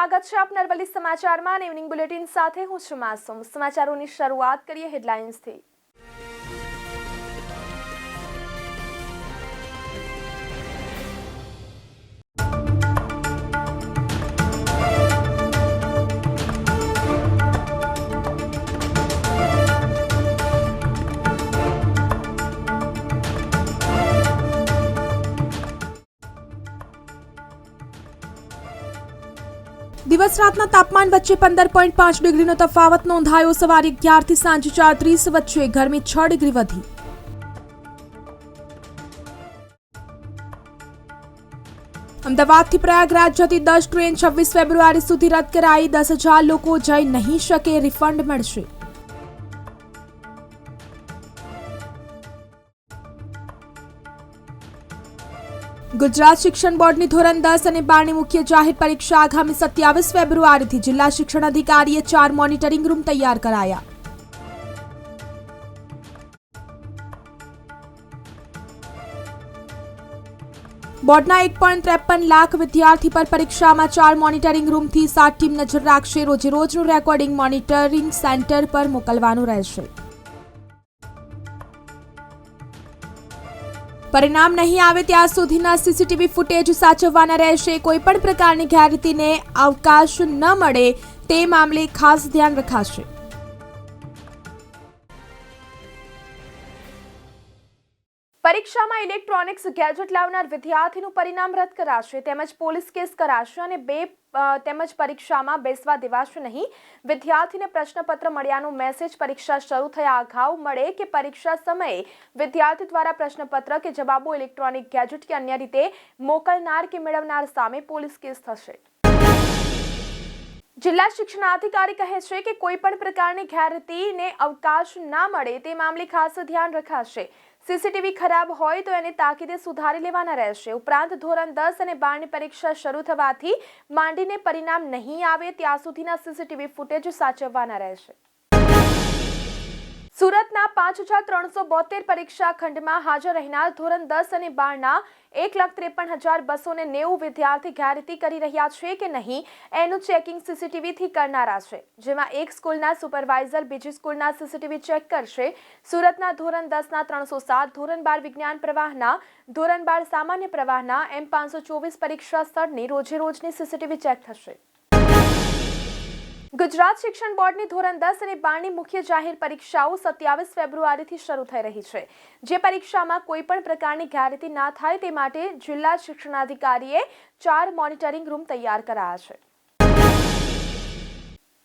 સ્વાગત છે આપ સમાચારમાં ઇવનિંગ બુલેટિન સાથે હું છું માસુમ. સમાચારોની શરૂઆત કરીએ હેડલાઇન્સથી દિવસ રાતના તાપમાન વચ્ચે પંદર પોઈન્ટ પાંચ ડિગ્રીનો તફાવત નોંધાયો. સવારે અગિયારથી સાંજે ચાર ત્રીસ, વચ્ચે ગરમી છ ડિગ્રી વધી. અમદાવાદથી પ્રયાગરાજ જતી દસ ટ્રેન છવ્વીસ ફેબ્રુઆરી સુધી રદ કરાઈ. દસ હજાર લોકો જઈ નહીં શકે, રિફંડ મળશે. ગુજરાત શિક્ષણ બોર્ડની ધોરણ દસ અને બારની મુખ્ય જાહેર પરીક્ષા આગામી સત્યાવીસ ફેબ્રુઆરીથી જિલ્લા શિક્ષણ અધિકારીએ ચાર મોનિટરિંગ રૂમ તૈયાર કરાયા. બોર્ડના એક પોઈન્ટ ત્રેપન લાખ વિદ્યાર્થી પર પરીક્ષામાં ચાર મોનિટરિંગ રૂમથી સાત ટીમ નજર રાખશે. રોજે રોજનું રેકોર્ડિંગ મોનિટરિંગ સેન્ટર પર મોકલવાનું રહેશે. પરિણામ નહીં આવે ત્યાં સુધીના સીસીટીવી ફૂટેજ સાચવવાના રહેશે. કોઈ પણ પ્રકારની ગેરરીતિને અવકાશ ન મળે તે મામલે ખાસ ધ્યાન રખાશે. પરીક્ષામાં ઇલેક્ટ્રોનિક્સ ગેજેટ લાવનાર વિદ્યાર્થીનું પરિણામ રદ કરાશે. તેમજ પોલીસ કેસ કરાશે અને બે તેમજ પરીક્ષામાં બેસવા દેવાશે નહીં. વિદ્યાર્થીને પ્રશ્નપત્ર મળ્યાનો મેસેજ પરીક્ષા શરૂ થયા અગાઉ મળે કે પરીક્ષા સમયે વિદ્યાર્થી દ્વારા પ્રશ્નપત્ર કે જવાબો ઇલેક્ટ્રોનિક ગેજેટ કે અન્ય રીતે મોકલનાર કે મેળવનાર સામે પોલીસ કેસ થશે. જિલ્લા શિક્ષણાધિકારી કહે છે કે કોઈ પણ પ્રકારની ગેરરીતિને અવકાશ ના મળે તે મામલે ખાસ ધ્યાન રખાશે. સીસીટીવી ખરાબ હોય તો એને તાકીદે સુધારી લેવાના રહેશે. ઉપરાંત ધોરણ દસ અને બારની પરીક્ષા શરૂ થવાથી માંડીને પરિણામ નહીં આવે, ત્યાં સુધીના સીસીટીવી ફૂટેજ સાચવવાના રહેશે. સુરતના પાંચ હજાર ત્રણસો બોતેર પરીક્ષા ખંડમાં હાજર રહેનાર ધોરણ દસ અને બારના એક લાખ ત્રેપન હજાર બસો ને નેવું વિદ્યાર્થી ગેરરીતિ કરી રહ્યા છે કે નહીં, એનું ચેકિંગ સીસીટીવીથી કરનારા છે. જેમાં એક સ્કૂલના સુપરવાઇઝર બીજી સ્કૂલના સીસીટીવી ચેક કરશે. સુરતના ધોરણ દસના ત્રણસો સાત, ધોરણ બાર વિજ્ઞાન પ્રવાહના, ધોરણ બાર સામાન્ય પ્રવાહના એમ પાંચસો ચોવીસ પરીક્ષા સ્થળની રોજે રોજની સીસીટીવી ચેક થશે. ગુજરાત શિક્ષણ બોર્ડની ધોરણ દસ અને બારની મુખ્ય જાહેર પરીક્ષાઓ સત્યાવીસ ફેબ્રુઆરીથી શરૂ થઈ રહી છે. જે પરીક્ષામાં કોઈ પણ પ્રકારની ગેરરીતિ ના થાય તે માટે જિલ્લા શિક્ષણાધિકારીએ ચાર મોનિટરિંગ રૂમ તૈયાર કરાયા છે.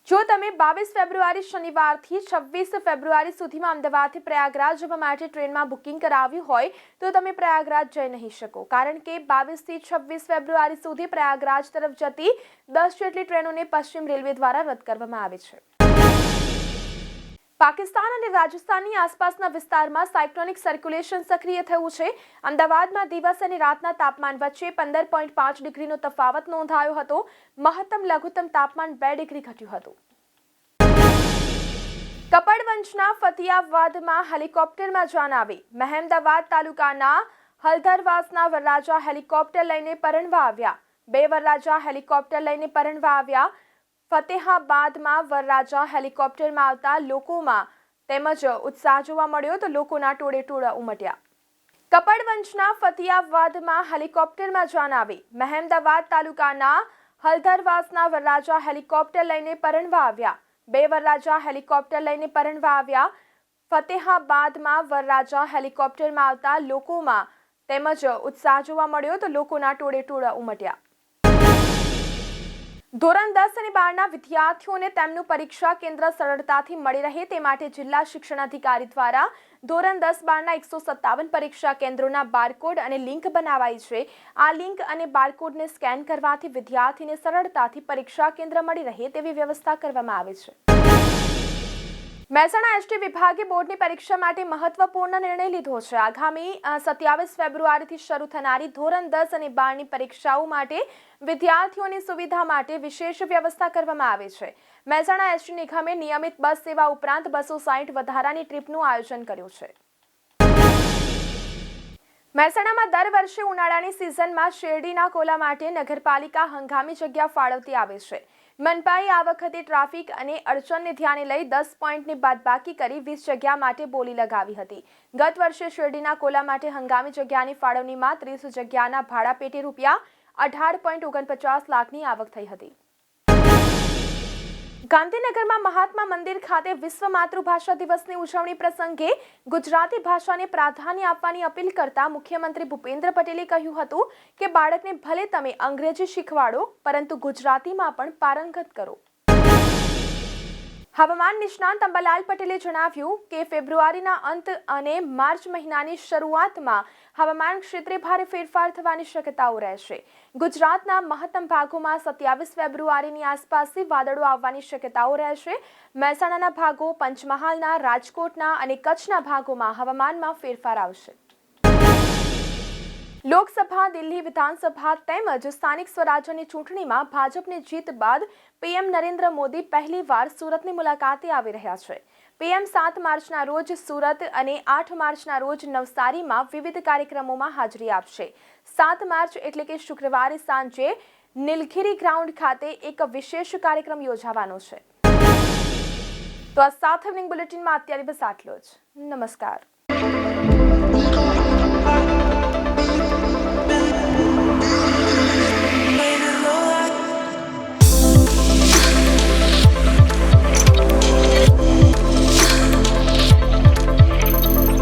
જો તમે બાવીસ ફેબ્રુઆરી શનિવારથી છવ્વીસ ફેબ્રુઆરી સુધીમાં અમદાવાદથી પ્રયાગરાજ જવા માટે ટ્રેનમાં બુકિંગ કરાવ્યું હોય તો તમે પ્રયાગરાજ જઈ નહીં શકો. કારણ કે બાવીસથી છવ્વીસ ફેબ્રુઆરી સુધી પ્રયાગરાજ તરફ જતી દસ જેટલી ટ્રેનોને પશ્ચિમ રેલવે દ્વારા રદ કરવામાં આવી છે. પાકિસ્તાન અને રાજસ્થાનની આસપાસના વિસ્તારમાં સાયક્લોનિક સર્ક્યુલેશન સક્રિય થયું છે. અમદાવાદમાં દિવસ અને રાતના તાપમાન વચ્ચે પંદર પોઈન્ટ પાંચ ડિગ્રીનો તફાવત નોંધાયો હતો. મહત્તમ લઘુત્તમ તાપમાન બે ડિગ્રી ઘટ્યું હતું. કપડવંશના ફતિયાવાદમાં હેલિકોપ્ટરમાં જાન આવી. મહેમદાવાદ તાલુકાના હલધરવાસના વરરાજા હેલિકોપ્ટર લઈને પરણવા આવ્યા. બે વરરાજા હેલિકોપ્ટર લઈને પરણવા આવ્યા. ફતેહાબાદમાં વરરાજા હેલિકોપ્ટરમાં આવતા લોકોમાં તેમજ ઉત્સાહ જોવા મળ્યો તો લોકોના ટોળે ટોળા ઉમટ્યા. કપડવંશના ફતિયાબાદમાં હેલિકોપ્ટરમાં જાન આવી. મહેમદાવાદ તાલુકાના હલધરવાસના વરરાજા હેલિકોપ્ટર લઈને પરણવા આવ્યા. બે વરરાજા હેલિકોપ્ટર લઈને પરણવા આવ્યા. ફતેહાબાદમાં વરરાજા હેલિકોપ્ટરમાં આવતા લોકોમાં તેમજ ઉત્સાહ જોવા મળ્યો તો લોકોના ટોળે ટોળા ઉમટ્યા. ધોરણ દસ અને બારના વિદ્યાર્થીઓને તેમનું પરીક્ષા કેન્દ્ર સરળતાથી મળી રહે તે માટે જિલ્લા શિક્ષણાધિકારી દ્વારા ધોરણ દસ બારના એકસો સત્તાવન પરીક્ષા કેન્દ્રોના બારકોડ અને લિંક બનાવાઈ છે. આ લિંક અને બારકોડને સ્કેન કરવાથી વિદ્યાર્થીને સરળતાથી પરીક્ષા કેન્દ્ર મળી રહે તેવી વ્યવસ્થા કરવામાં આવે છે. મહેસાણા એસટી વિભાગે બોર્ડની પરીક્ષા માટે મહત્વપૂર્ણ નિર્ણય લીધો છે. આગામી સત્યાવીસ ફેબ્રુઆરીથી શરૂ થનારી ધોરણ દસ અને બારની પરીક્ષાઓ માટે વિદ્યાર્થીઓની સુવિધા માટે વિશેષ વ્યવસ્થા કરવામાં આવી છે. મહેસાણા એસટી નિગમે નિયમિત બસ સેવા ઉપરાંત બસો સાઠ વધારાની ટ્રીપનું આયોજન કર્યું છે. મહેસાણામાં દર વર્ષે ઉનાળાની સિઝનમાં શેરડીના કોલા માટે નગરપાલિકા હંગામી જગ્યા ફાળવતી આવે છે. મનપાએ આ વખતે ટ્રાફિક અને અડચણને ધ્યાને લઈ દસ પોઈન્ટની બાદબાકી કરી વીસ જગ્યા માટે બોલી લગાવી હતી. ગત વર્ષે શેરડીના કોલા માટે હંગામી જગ્યાની ફાળવણીમાં ત્રીસ જગ્યાના ભાડા પેટે રૂપિયા અઢાર પોઈન્ટ ઓગણપચાસ લાખની આવક થઈ હતી. ગાંધીનગરમાં મહાત્મા મંદિર ખાતે વિશ્વ માતૃભાષા દિવસની ઉજવણી પ્રસંગે ગુજરાતી ભાષાને પ્રાધાન્ય આપવાની અપીલ કરતા મુખ્યમંત્રી ભૂપેન્દ્ર પટેલે કહ્યું હતું કે બાળકને ભલે તમે અંગ્રેજી શીખવાડો, પરંતુ ગુજરાતીમાં પણ પારંગત કરો. હવામાન નિષ્ણાંત અંબાલાલ પટેલે જણાવ્યું કે ફેબ્રુઆરીના અંત અને માર્ચ મહિનાની શરૂઆતમાં હવામાન ક્ષેત્રે ભારે ફેરફાર થવાની શક્યતાઓ રહેશે. ગુજરાતના મહત્તમ ભાગોમાં સત્યાવીસ ફેબ્રુઆરીની આસપાસથી વાદળો આવવાની શક્યતાઓ રહેશે. મહેસાણાના ભાગો, પંચમહાલના, રાજકોટના અને કચ્છના ભાગોમાં હવામાનમાં ફેરફાર આવશે. લોકસભા, દિલ્હી વિધાનસભા તેમજ સ્થાનિક સ્વરાજ્યની ચૂંટણીમાં ભાજપની જીત બાદ પીએમ નરેન્દ્ર મોદી પહેલીવાર સુરતની મુલાકાતે આવી રહ્યા છે. પીએમ સાત માર્ચના રોજ સુરત અને આઠ માર્ચના રોજ નવસારીમાં વિવિધ કાર્યક્રમોમાં હાજરી આપશે. સાત માર્ચ એટલે કે શુક્રવારે સાંજે નીલગિરી ગ્રાઉન્ડ ખાતે એક વિશેષ કાર્યક્રમ યોજાવાનો છે. તો આ સાથ બુલેટિનમાં અત્યારે બસ આટલો જ. નમસ્કાર.